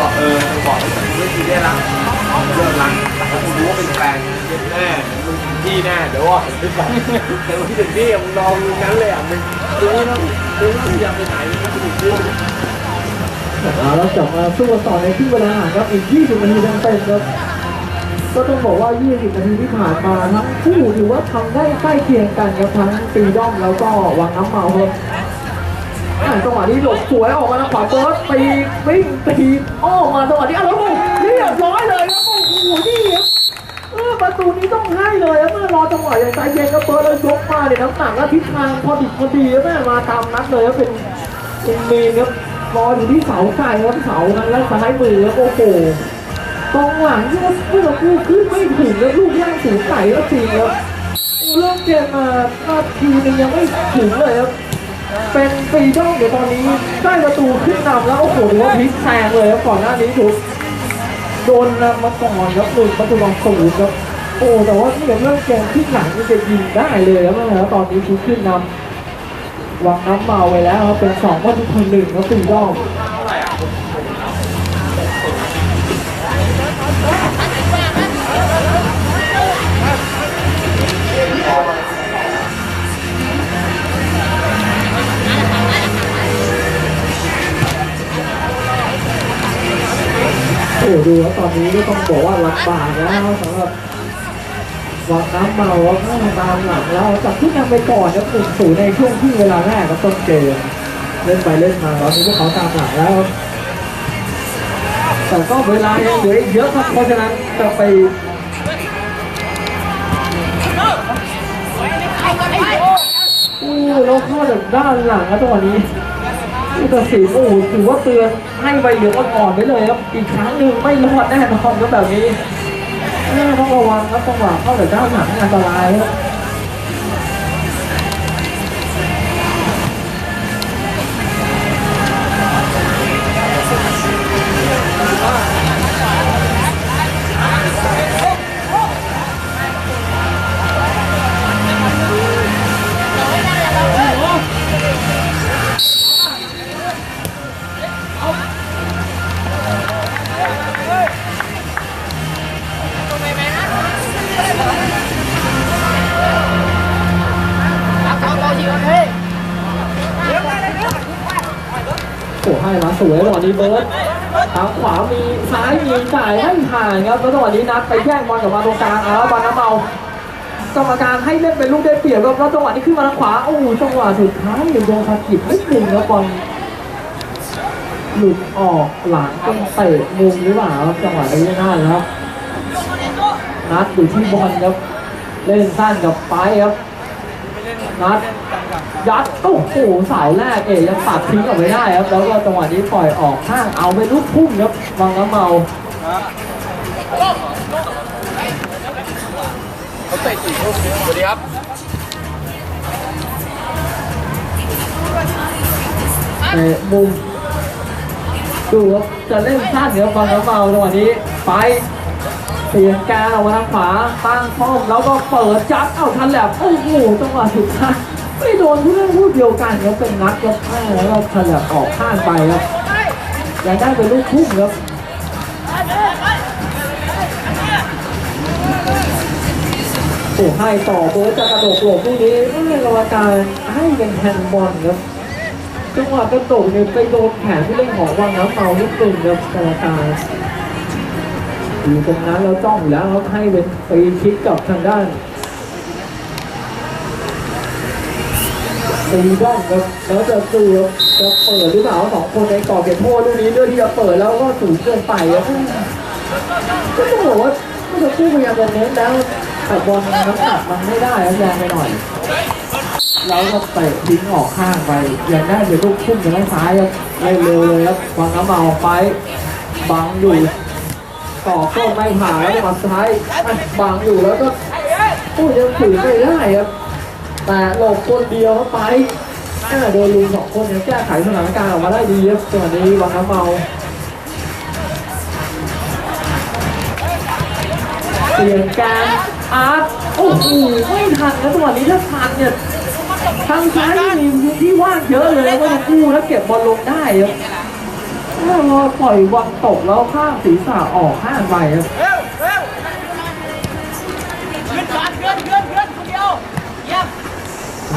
บอกเออบอกให้ฉันไม่ดีได้ละเลิกละแต่ถ้าคุณรู้ว่าเป็นแฟนแน่มึงพี่แน่เดี๋ยวว่าเดี๋ยวแต่วันที่ถึงที่มึงรอมึงนั้นเลยอะมึงดูว่าต้องดูว่าพยายามไปไหนมึงถึงที่เอาแล้วกลับมาสู้กันต่อในครึ่เวลาหลังครับอีก 20 นาทีเต็มๆครับก็ต้องบอกว่า 20 นาทีที่ผ่านมาทั้งคู่ถือว่าทำได้ใกล้เคียงกันครับทั้งตีด้อมแล้วก็วางน้ำเมาครับอ่า จังหวะนี้หลบสวยออกมาทางขวาเบิร์ดตีวิ่งตีอ้อมมาจังหวะนี้เอาแล้วลูกเรียบร้อยเลยครับโอ้โหนี่ครับเออประตูนี้ต้องให้เลยครับเมื่อรอจังหวะอย่างใจเย็นครับเบิร์ดแล้วยกมาเนี่ยน้ำหนักและทิศทางพอดิบพอดีครับแม่มาตามนัดเลยครับเป็นเป็นเมนครับรออยู่ที่เสาไก่ครับเสานั้นแล้วซ้ายมือครับโอ้โหกองหลังที่ว่าเมื่อกูขึ้นไม่ถึงแล้วลูกย่างสูงไก่แล้วจริงครับเริ่มเกมมานาทีนึงยังไม่ถึงเลยครับ เป็นฟรีด้องเดี๋ยวตอนนี้ได้ประตูขึ้นนำแล้วโอ้โหถือว่าพลิกแซงเลยครับก่อนหน้านี้ถูกโดนนำมาก่อนครับหนึ่งประตูลองศูนย์ครับโอ้แต่ว่าที่เรื่องแกงที่หลังนี่จะยิงได้เลยครับนะตอนนี้ชุดขึ้นนำวางน้ำเมาไว้แล้วครับเป็นสองประตูต่อหนึ่งแล้วฟรีดอก อ้ดูแล้วตอนนี้ก็ต้องบอกว่าลำบากแล้วสำหรับวางน้ำเมาแล้วตามหลังแล้วจากที่นำไปก่อนครับหนึ่งศูนย์ในช่วงที่เวลาแรกครับต้นเกมเล่นไปเล่นมาตอนนี้พวกเขาตามหลังแล้วแต่ก็เวลายังเหลืออีกเยอะครับเพราะฉะนั้นจะไปอู้แล้วเข้าจากด้านหลังแล้วตอนนี้ ผู้ตัดสินโอ้ถือว่าเตือนให้ใบเหลืองอ่อนๆไปเลยครับ อีกครั้งหนึ่งไม่รอดแน่นอนครับแบบนี้แน่ต้องระวังครับต้องหวาเข้าแต่ด้านหลังอันตรายครับ มาสวยจังหวะนี้เบิร์ดทางขวามีซ้ายมีจ่ายไม่ผ่านครับแล้วจังหวะนี้นัดไปแย่งบอลกับมาตรงกลางเอาบอลน้ำเมากรรมการให้เล่นเป็นลูกได้เปรียบครับแล้วจังหวะนี้ขึ้นมาทางขวาโอ้โหจังหวะสุดท้ายโดนสะกิดไม่ถึงครับบอลหลุดออกหลังเป็นเตะมุมหรือเปล่าครับจังหวะนี้น่านะครับนัดอยู่ที่บอลครับเล่นสั้นกับไปครับนัด ยัดโอ้โหเสาแรกเอ๋ยังปัดทิ้งออกไปได้ครับ แล้วก็จังหวะนี้ปล่อยออกข้างเอาไปลูกพุ่งครับวังน้ำเมาเขาเตะสี่ทุ่มสวัสดีครับเตะมุมดูครับจะเล่นสั้นครับวังน้ำเมาจังหวะนี้ไปเสียงกาออกมาทางขวาตั้งป้อมแล้วก็เปิดจัดเอาทันแหลบโอ้โหจังหวะสุดท้าย ไม่โดนผู้เล่นผู้เดียวกันครับเป็นนัดครับแม่แล้วก็ทันแหลบออกข้างไปครับยังได้เป็นลูกพุ่งครับโอ้ให้ต่อโบจะกระโดดหลบลูกนี้ไม่กรรมการให้เป็นแฮนด์บอลครับจังหวะกระโดดเนี่ยไปโดนแขนผู้เล่นของวังน้ำเมานิดนึงครับกรรมการอยู่ตรงนั้นแล้วจ้องอยู่แล้วครับให้เป็นฟรีคิกกับทางด้าน ตีด้องครับแล้วจะดูจะเปิดหรือเปล่าสองคนในกรอบเขตโทษลูกนี้เลือกที่จะเปิดแล้วก็สูงเกินไปครับก็ต้องบอกว่าเมื่อสักครู่พยายามจะเน้นแล้วแต่บอลน้ำหนักมันไม่ได้ครับแรงไปหน่อยแล้วก็เตะทิ้งออกข้างไปอย่างได้เป็นลูกพุ่งจากด้านซ้ายครับเร็วเลยครับวางน้ำเมาไปบังอยู่ต่อก็ไม่ผ่านแล้วมาซ้ายบังอยู่แล้วก็โอ้ยยังถือไม่ได้ครับ แต่หลบคนเดียวเข้าไปอ่โดนลุงสองคนยังแก้ไขสถานการณ์ออกมาได้ดีครับจังหวะนี้วางน้ำเมาเปลี่ยนการอาร์ตโอ้โหไม่ทันนะจังหวะนี้ถ้าทันเนี่ยทางซ้ายมีพื้นที่ว่างเยอะเลยแล้วก็จะกู้แล้วเก็บบอลลงได้ครับเมื่อปล่อยบอลตกแล้วข้างศีรษะออกข้างไปครับ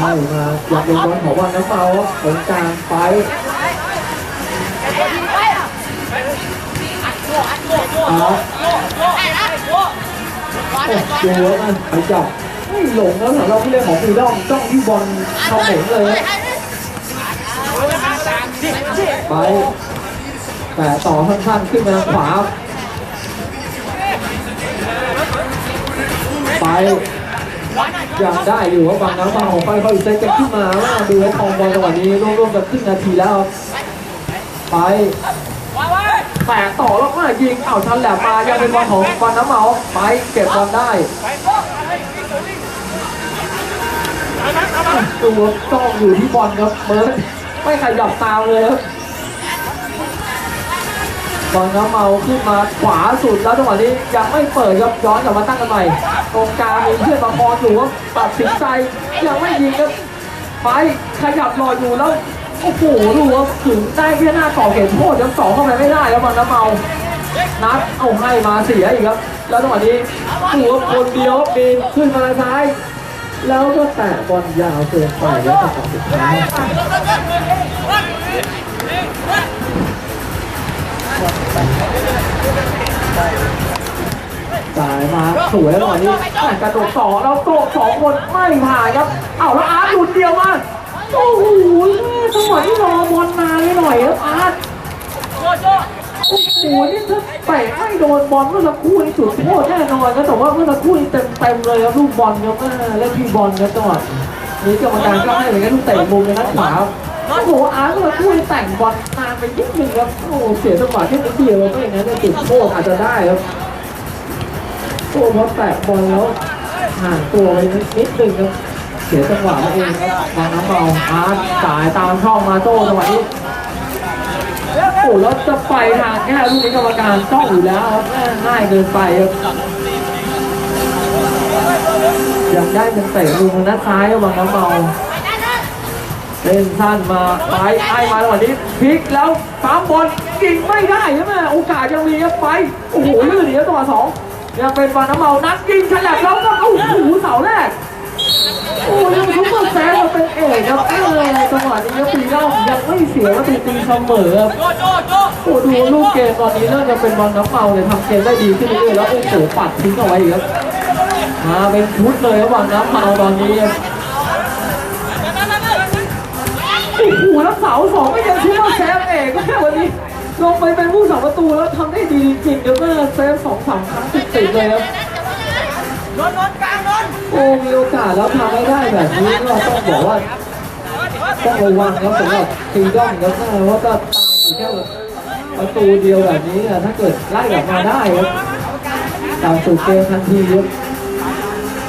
ให้มาอยากเป็นบอลของวันน้ำเมาครับตรงกลางไปโก้อัดโก้โก้เอาด้นะโก้ก่อนโอ้ก่อนโหมันไปจับไม่หลงแล้วสำหรับผู้เล่นของฟรีดอมจ้องที่บอลเข้าเหม็งเลยไปแต่ต่อสั้นๆขึ้นมาขวาไป ยังได้อยู่ว่าบางน้ำบางของไปเขาอีกเซตกันขึ้นมาว่าดูไอ้ทองบอลจังหวะนี้ร่วมๆกันครึ่งนาทีแล้วไปแตะต่อแล้วก็ยิงเอาชันแหลมมายังเป็นบอลของบอลน้ำเมาไปเก็บบอลได้ตัวจ้องอยู่ที่บอลครับเบิร์ดไม่ขยับตามเลยครับ บอลน้ำเมาขึ้นมาขวาสุดแล้วจังหวะนี้ยังไม่เปิดครับย้อนกลับมาตั้งกันใหม่ตรงกลางมีเพื่อนมาคอนอยู่ครับตัดสินใจยังไม่ยิงครับไปขยับรออยู่แล้วโอ้โหดูครับถึงได้แค่หน้าต่อเขตโทษยังสองเข้าไปไม่ได้ครับบอลน้ำเมานัดเอาให้มาเสียอีกครับ แล้วจังหวะนี้หัวคนเดียวปีนขึ้นมาซ้าย แล้วก็แตะบอลยาวเกินไปแล้วจังหวะสุดท้าย สายมาสวยแล้วจังหวะนี้แม่กระโดดสองแล้วโตะสองคนไม่ผ่านครับ เอาแล้วอาร์ตหลุดเดียวมาโอ้โหจังหวะที่รอบอลนานไปหน่อยครับอาร์ตโอ้โหนี่ถ้าเตะไม่โดนบอลเมื่อสักครู่นี่จุดโทษแน่นอนนะแต่ว่าเมื่อสักครู่นี่เต็มเต็มเลยครับลูกบอลครับแม่เล่นที่บอลครับจังหวะนี้กรรมการก็ให้เหมือนกันลูกเตะมุมในนัดขวา โอ้โหอาร์ตเมื่อสักครู่นี่แต่งบอลนานไปนิดนึงครับโอ้เสียจังหวะแค่นิดเดียวไม่อย่างนั้นเนี่ยจุดโทษอาจจะได้ครับโอ้พราะแตะบอลแล้วห่างตัวไปนิดนึงครับเสียจังหวะนั่นเองครับบางน้ำเบาอาร์ตสายตามช่องมาโต้จังหวะนี้โอ้แล้วจะไปทางแค่ลูกนี้กรรมการจ้องอยู่แล้วครับง่ายเกินไปครับอยังได้เป็นเตะมุมทางด้านซ้ายรับางน้ำเมา เล่นสั้นมาไปไอ้มาจังหวะนี้พลิกแล้วปั๊มบอลยิงไม่ได้ใช่ไหมโอกาสยังมีครับไปโอ้โหลื่นหนีแล้วจัวสองยังเป็นบาน้ำเมานัดยิงฉลับแล้วก็โอ้โหเสาแรกโอ้ยังซุปเปอร์แซงมาเป็นเอกครับเออจังหวะนี้ครับปีเล่ายังไม่เสียประตูตีเสมอครับโอ้ดูลูกเกมตอนนี้เริ่มจะเป็นบอลน้ำเมาเลยทำเกมได้ดีขึ้นเรื่อยๆแล้วโอ้โหปัดทิ้งเอาไว้อีกครับมาเป็นชุดเลยครับบอลน้ำเมาตอนนี้ โอ้โหแล้วเสาสองไม่ยังซุปเปอร์แซงเอกวันนี้ลงไปเป็นผู้สาประตูแล้วทำได้ดีจริงๆครับแม่เซฟสองสามครั้งติดๆเลยครับนนนกลางนนโอ้มีโอกาสแล้วทำไม่ได้แบบนี้ก็ต้องบอกว่าต้องระวังครับสำหรับตีมด้อมครับนะว่าก็ตามอยู่แค่ประตูเดียวแบบนี้ถ้าเกิดไล่กลับมาได้ครับตามสู่เกมทันทีครับ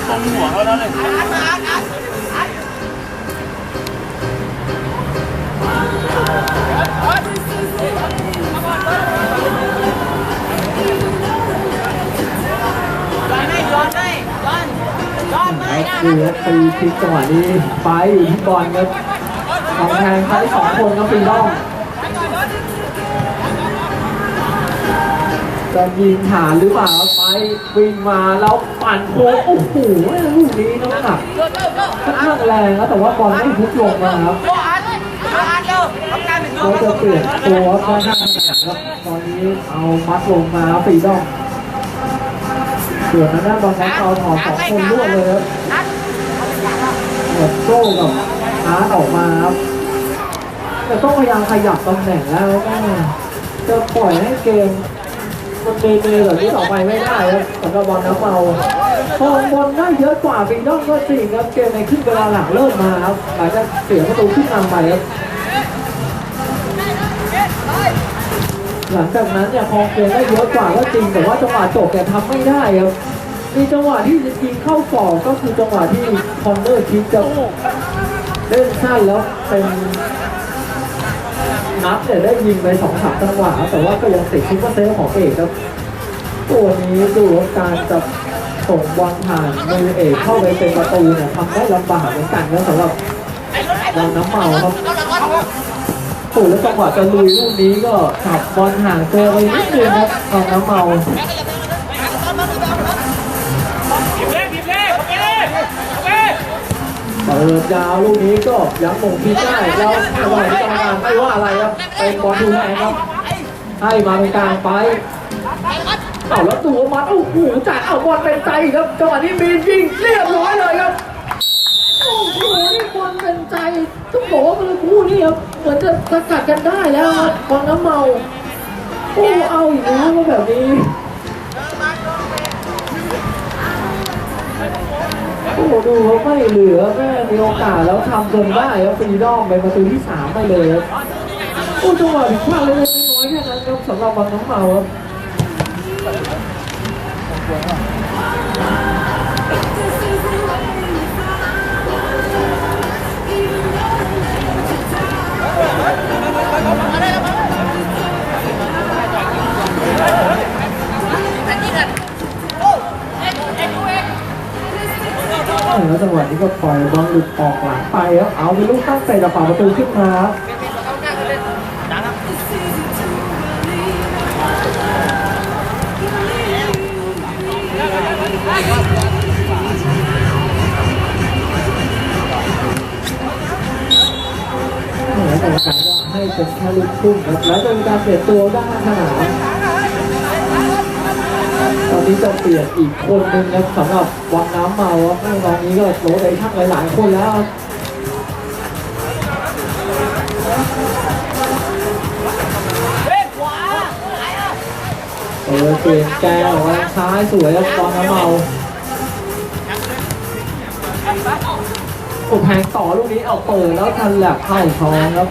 อัดมาอัดอัดอั ตีพลิกจังหวะนี้ไปอยู่ที่บอลครับกำแพงใช้สองคนครับตีด้อมจะยิงฐานหรือเปล่าไปวิ่งมาแล้วปั่นโค้งโอ้โหลูกนี้น้ำหนักค่อนข้างแรงนะแต่ว่าบอลไม่พุกลงมาครับโก้อัดโก้อัดเร็วทำการเป็นโก้เขาจะเปลี่ยนตัวค่อนข้างถนัดครับตอนนี้เอามัดลงมาปีดองส่วนทางด้านบอลของเราถอดสองคนรวดเลยครับ อัดหมดโซ่กับอาร์ตออกมาครับแต่ต้องพยายามขยับตำแหน่งแล้วก็จะปล่อยให้เกมมันเมเมแบบนี้ต่อไปไม่ได้ครับสำหรับบอลน้ำเมาพองบอลได้เยอะกว่าปีดองก็จริงครับเกมในครึ่งเวลาหลังเริ่มมาครับหลังจากเสียประตูขึ้นนำไปครับหลังจากนั้นเนี่ยพองเกมได้เยอะกว่าก็จริงแต่ว่าจังหวะจบเนี่ยทำไม่ได้ครับ มีจังหวะที่จะยิงเข้ากรอก็คือจังหวะที่คอนเนอร์คิกจะเล่นสั้นแล้วเป็นนับเนี่ยได้ยิงไปสองสามจังหวะแต่ว่าก็ยังติดซุปเปอร์เซฟของเอกครับ ตัวนี้ดูว่าการจะส่งบอลผ่านมือเอกเข้าไปเป็นประตูเนี่ยทำได้ลำบากเหมือนกันนะสำหรับไอ้รถไอ้รบอถลน้ำเมาครับเอาโอ้แล้วจังหวะจะลุยลูกนี้ก็ขับบอลห่างตัวไปนิดนึงครับเอาน้ำเมา เปิดยาวลูกนี้ก็ยังมงที่ได้แล้วจังหวะที่กรรมการไม่ว่าอะไรครับเป็นบอลดูแลครับ ให้มาตรงกลางไปเอาแล้วตัวมัดโอ้โหจ่ายเอาบอลเป็นใจครับจังหวะนี้มียิงเรียบร้อยเลยครับโอ้โหนี่บอลเป็นใจต้องบอกว่าเมื่อคู่นี้ครับเหมือนจะสกัดกันได้แล้วครับบอลน้ำเมาโอ้เอาอีกแล้วแบบนี้ โอ้ดูเขาไม่เหลือแม่มีโอกาสแล้วทำจนได้แล้วฟรีดอมไปประตูที่สามไปเลยครับโอ้จังหวะผิดพลาดเล็กๆน้อยๆแค่นั้นครับสำหรับบอลน้ำเมาครับ แล้วจังหวะนี้ก็ปล่อยบอลหลุดออกหลังไปครับเอาเป็นลูกตั้งใจจะฝ่าประตูขึ้นมาแล้วกรรมการก็ให้เป็นแค่ลูกทุ่งครับแล้วจะมีการเปลี่ยนตัวด้านสนาม ตอนนี้จะเปลี่ยนอีกคนนึงครับสำหรับวังน้ำเมาครับตอนนี้ก็โรเตชั่นหลายๆคนแล้วครับเออเปลี่ยนแกออกมาซ้ายสวยครับบอลน้ำเมาโอ้แพงต่อลูกนี้เอาเปิดแล้วทันแหลกเข้าท้องครับ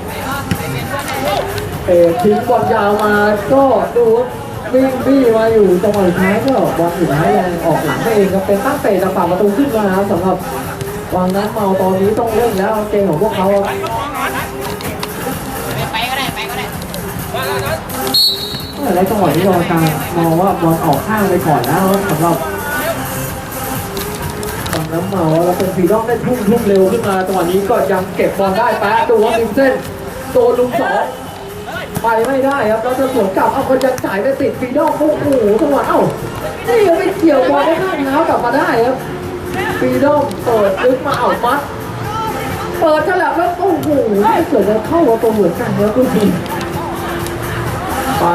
เออทิ้งบอลยาวมาก็ดู วิ่งบี้มาอยู่จังหวะสุดท้ายก็บอลสุดท้ายยังออกหลังไปเองครับเป็นตั้งเตะจากฝั่งประตูขึ้นมาครับสำหรับวังนั้นเมาตอนนี้ต้องเล่นแล้วเกมของพวกเขาครับไปก็ได้ไปก็ได้และจังหวะที่รรมการมองว่าบอลออกข้างไปก่อนแล้วสำหรับตอนน้ำเมาแล้วเป็นฟรีดอมได้ทุ่มทุ่มเร็วขึ้นมาจังหวะนี้ก็ยังเก็บบอลได้แป๊ะดูว่าริเส้นโดนลุมสอง ไปไม่ได้ครับแล้วจะสวนกลับเอาคนยังจ่ายไปติดฟีดอมโอ้โหจังหวะเอ้านี่ยังไม่เกี่ยวบอลได้ข้างเท้ากลับมาได้ครับฟีดอมเปิดลึกมาเอามัดเปิดฉลับแล้วโอ้โหไม่เกิดจะเข้าประตูเหมือนกันครับทุกทีไป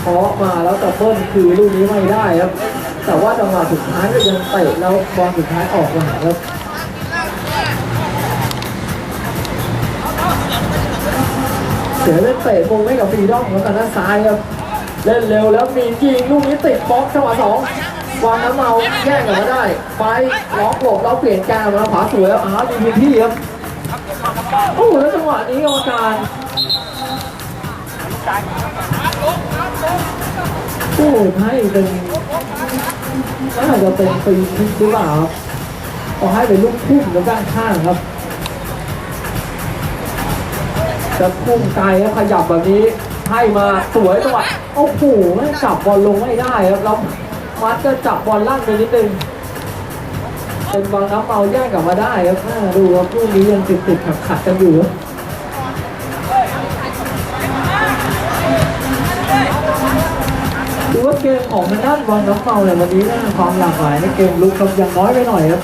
เคาะมาแล้วแต่เบิ้ลคือลูกนี้ไม่ได้ครับ แต่ว่าจังหวะสุดท้ายก็ยังเตะแล้วบอลสุดท้ายออกหลังครับ เสียเล่นเตะมงให้กับฟรีดอมของทางด้านซ้ายครับ เล่นเร็วแล้วมียิงลูกนี้ติดบล็อกจังหวะสองวางน้ำเมาแย่งกันมาได้ ไปล็อกหลบแล้วเปลี่ยนแกนมาขวาสวยแล้วอ้าวมีพื้นที่ครับโอ้โหแล้วจังหวะนี้กรรมการโอ้ให้เป็นน่าจะเป็นฟรีคิกหรือเปล่าครับเอให้เป็นลูกพุ่งกับด้านข้างครับ จะพุ่งไกลแล้วขยับแบบนี้ให้มาสวยจังหวะโอ้โหไม่จับบอลลงไม่ได้ครับแล้วมัดก็จับบอลล่างไปนิดนึงเป็นบอลน้ำเมาแย่งกลับมาได้ครับอ่าดูครับลูกนี้ยังติดติดขัดขัดกันอยู่ดูว่าเกมของทางด้านบอลน้ำเมาเนี่ยวันนี้นะความหลากหลายในเกมลุกครับยังน้อยไปหน่อยครับ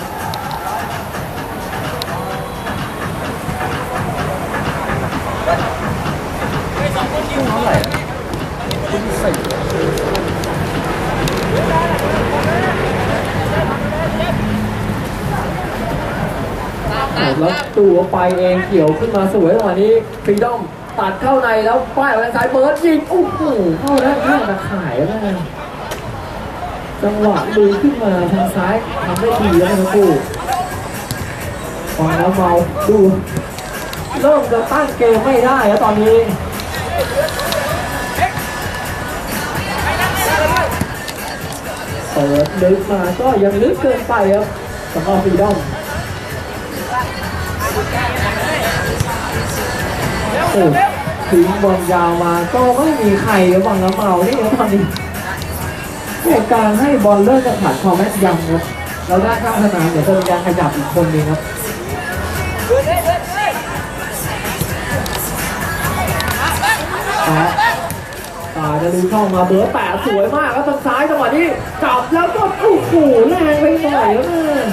แล้วตัวไปเองเกี่ยวขึ้นมาสวยจังหวนี้ฟรีดอมตัดเข้าในแล้วป้ายออกทางซ้ายเบิร์ดยิงโอ้โหเข้าด้านข้างตะข่ายแล้วนะจังหวะลุยขึ้นมาทางซ้ายทำได้ดีแล้วนะกูฟังแล้วเมาดูเริ่มจะตั้งเกมไม่ได้แล้วตอนนี้ ปิดลึกมาก็ยังลึกเกินไปครับสำหรับฟรีดอมโอ้ถึงบอลยาวมาก็ไม่มีใครรับบังน้ำเมานี่ครับตอนนี้โอ้การให้บอลเริ่มจะขาดความแม่นยำครับแล้วด้ข้างสนามเดี๋ยวจะมีการขยับอีกคนหนึงครับแปะ ตายจะดูช่องมาเบอร์แปดสวยมากครับทางซ้ายจังหวะนี้จับแล้วก็โอ้โหแรงไปหน่อยแล้วนะ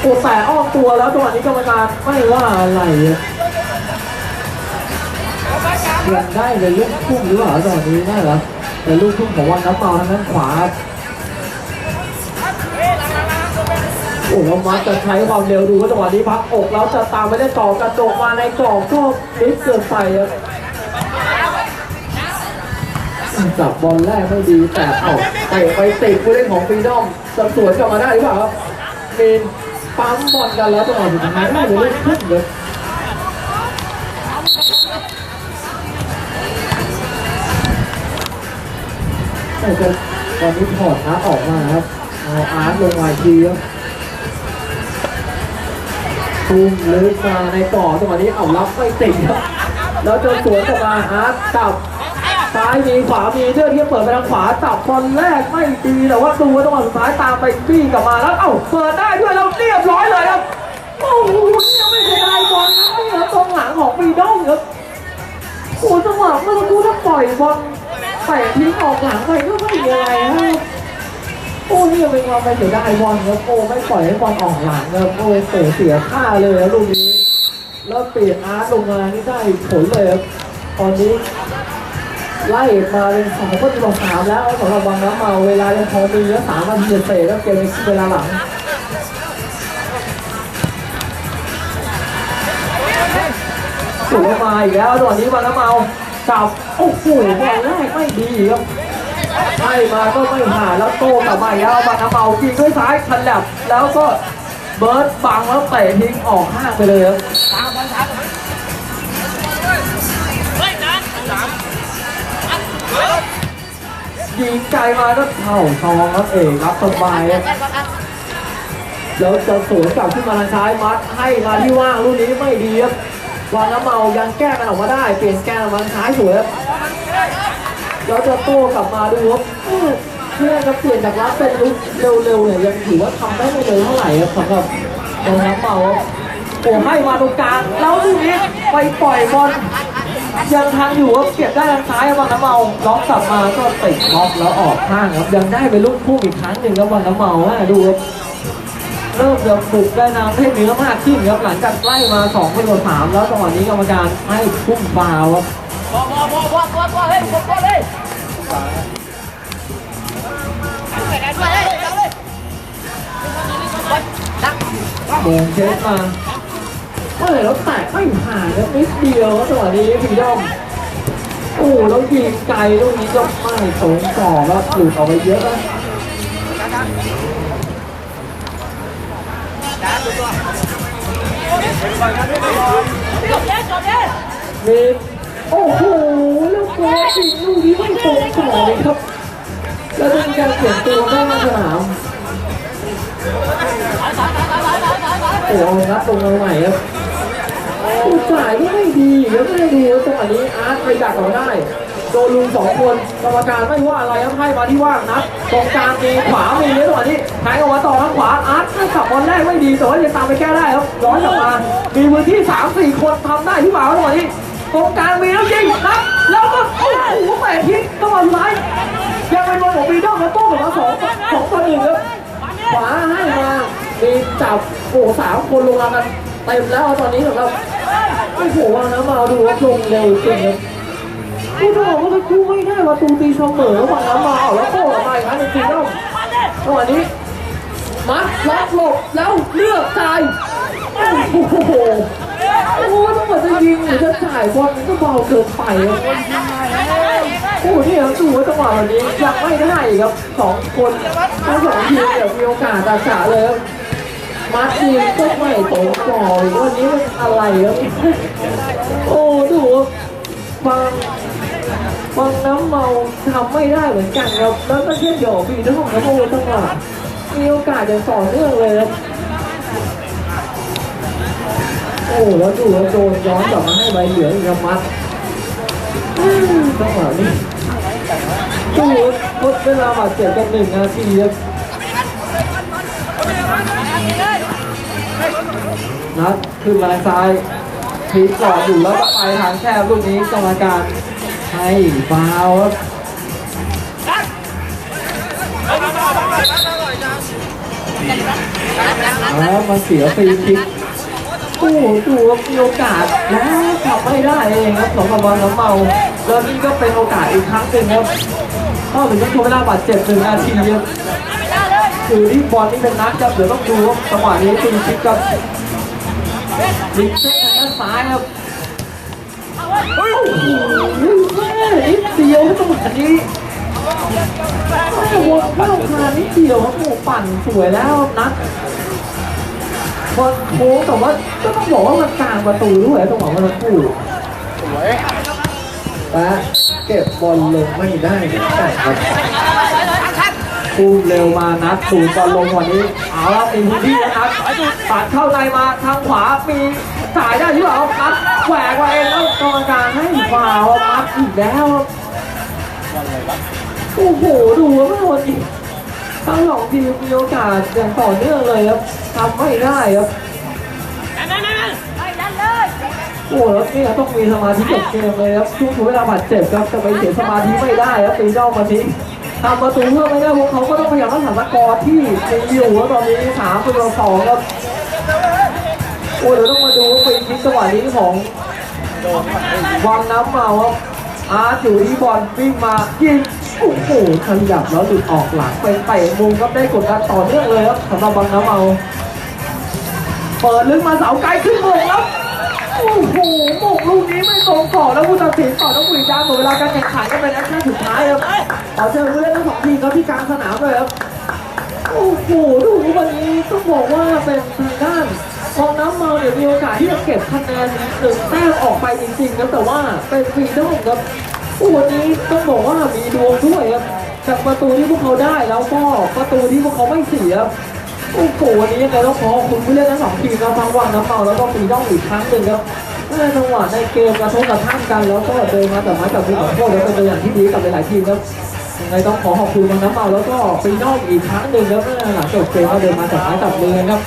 โอ้แต่อ้อมตัวแล้วจังหวะนี้กรรมการไม่ว่าอะไรอะยังได้เลยลูกทุ่งหรือเปล่าจังหวะนี้ได้เหรอแต่ลูกทุ่งของวันน้ำเมาทางด้านขวา โอ้แล้วมัดจะใช้ความเร็วดูว่าจังหวะนี้พักอกแล้วจะตามไปได้ต่อกระโดดมาในกรอบก็ลิฟเกินไปครับจับบอลแรกไม่ดีแต่เอาเตะไปติดผู้เล่นของฟรีดอมจะสวนกลับมาได้หรือเปล่าครับมีนปั๊มบอลกันแล้วจังหวะสุดท้ายไม่เลยเล่นขึ้นเลยแต่จะตอนนี้ถอดอาร์ตออกมาครับเอาอาร์ตลงมาทีครับ ทุ่มลึกมาในก่อจังหวะนี้เอารับไม่ติดครับแล้วเจอสวนกลับมาอาร์ตจับซ้ายมีขวามีเลือดที่เปิดไปทางขวาจับบอลแรกไม่ดีแต่ว่าดูว่าจังหวะสุดท้ายตามไปบี้กลับมาแล้วเอ้าเปิดได้ด้วยแล้วเรียบร้อยเลยครับโอ้โหเนี่ยไม่เสียดายบอลนะนี่ครับตรงหลังของปีด้องครับโอ้จังหวะเมื่อสักครู่ถ้าปล่อยบอลเตะทิ้งออกหลังไปก็ไม่มีอะไรครับ อ้นี่เป็นความไม่เสียดายบอลครับโอ้ไม่ปล่อยให้บอลออกหลังครับโอ้เตะเสียค่าเลยครับลูกนี้ แล้วเปลี่ยนอาร์ตลงมานี่ได้ผลเลยครับตอนนี้ไล่มาเป็นสองคนต่อสามแล้วสำหรับบางน้ำเมาเวลายังพอมีแล้วสามนาทีเศษแล้วเกมในเวลาหลังสูงมาอีกแล้วตอนนี้บางน้ำเมาจับโอ้โหบอลแรกไม่ดีครับ ให้มาก็ไม่ผ่าแล้วโต้กลับมาอีกแล้วบาน้ำเมายิงด้วยซ้ายทันแลบแล้วก็เบิร์ดบังแล้วเตะทิ้งออกข้างไปเลยครับยิงไกลมาก็เข่าทองครับเอกรับสบายแล้วจะสวนกลับขึ้นมาทางซ้ายมัดให้มาที่ว่างลูกนี้ไม่ดีครับวางน้ำเมายังแก้มันออกมาได้ เปลี่ยนแกนออกมาทางซ้ายสวยครับ แล้วจะโต้กลับมาดูครับเพื่อนจะเปลี่ยนจากรับเป็นลุกเร็วๆเนี่ยยังถือว่าทำได้ไม่เร็วเท่าไหร่ครับสำหรับตรงน้ำเมาครับโอ้ให้มาตรงกลางแล้วลูกนี้ไปปล่อยบอลยังทันอยู่ครับเก็บได้ทางซ้ายครับบอลน้ำเมาล็อกกลับมาก็ติดล็อกแล้วออกข้างครับยังได้เป็นลูกพุ่งอีกครั้งหนึ่งครับบอลน้ำเมาอะดูครับเริ่มจะบุกได้น้ำเท่เนื้อมากขึ้นครับหลังจากไล่มาสองเป็นต่อสามแล้วจังหวะนี้กรรมการให้พุ่งฟาวครับ พอพอพอพอพอพอเฮ้ยพอพอเลยไปไหนด้วยเฮ้ยเอาเลยดักเดินเช็คมาเมื่อไหร่แล้วแตะไม่ผ่านแล้วนิดเดียวจังหวะนี้พีดอมโอ้แล้วยิงไกลลูกนี้ก็ไม่ตรงต่อแล้วหลุดออกไปเยอะนะจบแล้วจบแล้วมี โอ้โหแล้วโกยิงลูกนี้ไม่ตรงต่อเลยครับ แล้วเป็นการเปลี่ยนตัวได้มาสนามโอ้เอาครับตรงมาใหม่ครับผู้จ่ายก็ไม่ดีแล้วไม่ดีแล้วจังหวะนี้อาร์ตไปดักเอาได้โดนลุงสองคนกรรมการไม่ว่าอะไรครับให้มาที่ว่างนัดตรงกลางมีขวามีแล้วจังหวะนี้แทงออกมาต่อทางขวาอาร์ตให้ขับบอลแรกไม่ดีแต่ว่ายังตามไปแก้ได้ครับย้อนกลับมามีมือที่สามสี่คนทำได้ที่หมาจังหวะนี้ ตรงกลางมีแล้วยิงนัดแล้วก็โอ้โหแปะทิ้งจังหวะสุดท้ายยังเป็นบอลของปีดอมแล้วโต้กลับมาสองสองต่อหนึ่งครับขวาให้มามีจับโอ้โหสามคนลงมากันเต็มแล้วตอนนี้สำหรับโอ้โหวางน้ำมาดูว่าลงเร็วจริงครับผู้ชมว่าตะคู่ไม่ได้ประตูตีเสมอวางน้ำมาแล้วโต้ออกมาอีกครั้งหนึงจริงแล้วจังหวะนี้มัดล็อกหลบแล้วเลือกใจโอ้โห โอ้โหต้องหมือนจะยิงหรือจะจ่ายบอลมันก็เบาเกินไปครับโอ้โหนี่ครับดูว่าจังหวะแบบนี้ยังไม่ได้ครับสองคนทั้งสองทีมเดี๋ยวมีโอกาสจะฉะเลยครับมาร์ทีมก็ไม่ตรงก่ออีกวันนี้มันอะไรครับโอ้ดูครับฟังฟังน้ำเมาทำไม่ได้เหมือนกันครับแล้วก็เช่นเดียวกับปีน้องครับโอ้จังหวะมีโอกาสจะต่อเนื่องเลยครับ โอ้แล้วดูแล้วโดนย้อนกลับมาให้ใบเหลืองครับมัดจังหวะนี้ตู้ทดเวลาบาดเจ็บกันหนึ่งนาทีครับนัดขึ้นมาซ้ายพลิกรอบอยู่แล้วก็ไปทางแคบลูกนี้กรรมการให้ฟาวครับแล้วมาเสียฟรีคิก โอ้โหดูว่ามีโอกาสแล้วทำไม่ได้เองครับสองกับบอลน้ำเมาแล้วนี่ก็เป็นโอกาสอีกครั้งหนึ่งครับเข้าถึงช่วงเวลาบาดเจ็บหนึ่งนาทีครับคือที่บอลนี่เป็นนัดครับเดี๋ยวต้องดูว่าจังหวะนี้ฟรีคิกกับลิงเส้นทางด้านซ้ายครับโอ้โหแม่นิดเดียวจังหวะนี้ไม่วนเข้ามานิดเดียวครับโอ้ปั่นสวยแล้วนัด บอลโค้งแต่ว่าก็ต้องบอกว่ามันกลางประตูด้วยต้องบอกว่าทั้งคู่สวยและเก็บบอลลงไม่ได้เหมือนกันครับคูมเร็วมานัดสูนบอลลงวันนี้เอาละมีพื้นที่แล้วนัดปัดเข้าในมาทางขวามีจ่ายได้หรือเปล่านัดแหวกมาเองแล้วกรรมการให้ฟาวล์นัดอีกแล้วโอ้โหดูว่าวันนี้ ทั้งสองทีมมีโอกาสอย่างต่อเนื่องเลยครับทำไม่ได้ครับโอ้โหแล้วนี่ต้องมีสมาธิกับเกมเลยครับช่วงเวลาบาดเจ็บครับจะไปเสียสมาธิไม่ได้ครับตีนอกมาทิ้งทำประตูเพื่อไม่ได้พวกเขาก็ต้องพยายามรักษาสกอร์ที่มีอยู่แล้วตอนนี้สามประตูสองครับโอ้เดี๋ยวต้องมาดูว่าเป็นทิศจังหวะนี้ของโดนก่อนเลยวางน้ำเมาครับอาร์ตอยู่ที่บอลวิ่งมายิง โอ้โหขยับแล้วหลุดออกหลังไปเตะมุมครับได้กดดันต่อเนื่องเลยครับสำหรับบางน้ำเมาเปิดลึกมาเสาไกลขึ้นโมงครับโอ้โหโมงลูกนี้ไม่ตรงก่อแล้วผู้ตัดสินต่อต้องบุรีจาหมดเวลาการแข่งขันก็เป็นแอคชั่นสุดท้ายครับขอเชิญผู้เล่นทั้งสองทีมครับที่กลางสนามเลยครับโอ้โหดูวันนี้ต้องบอกว่าเป็นทางด้านฟองน้ำเมาเนี่ยมีโอกาสที่จะเก็บคะแนนหนึ่งแต้มออกไปจริงๆครับแต่ว่าเป็นฟรีดอมครับ วันนี้ต้องบอกว่ามีดวงด้วยครับจากประตูที่พวกเขาได้แล้วก็ประตูที่พวกเขาไม่เสียโอ้โหวันนี้ยังไงต้องขอคุณผู้เล่นทั้งสองทีมครับทั้งวังน้ำเมาแล้วก็ฟรีดอมอีกครั้งหนึ่งครับในจังหวะในเกมกระทบกระทั่งกันแล้วก็เดินมาแต่ไม้กับมือขอโทษแล้วเป็นตัวอย่างที่ดีกับหลายๆทีมครับยังไงต้องขอขอบคุณทางน้ำเมาแล้วก็ฟรีนอลอีกครั้งหนึ่งครับเมื่อหลังจบเกมก็เดินมาจับไม้จับมือกันครับ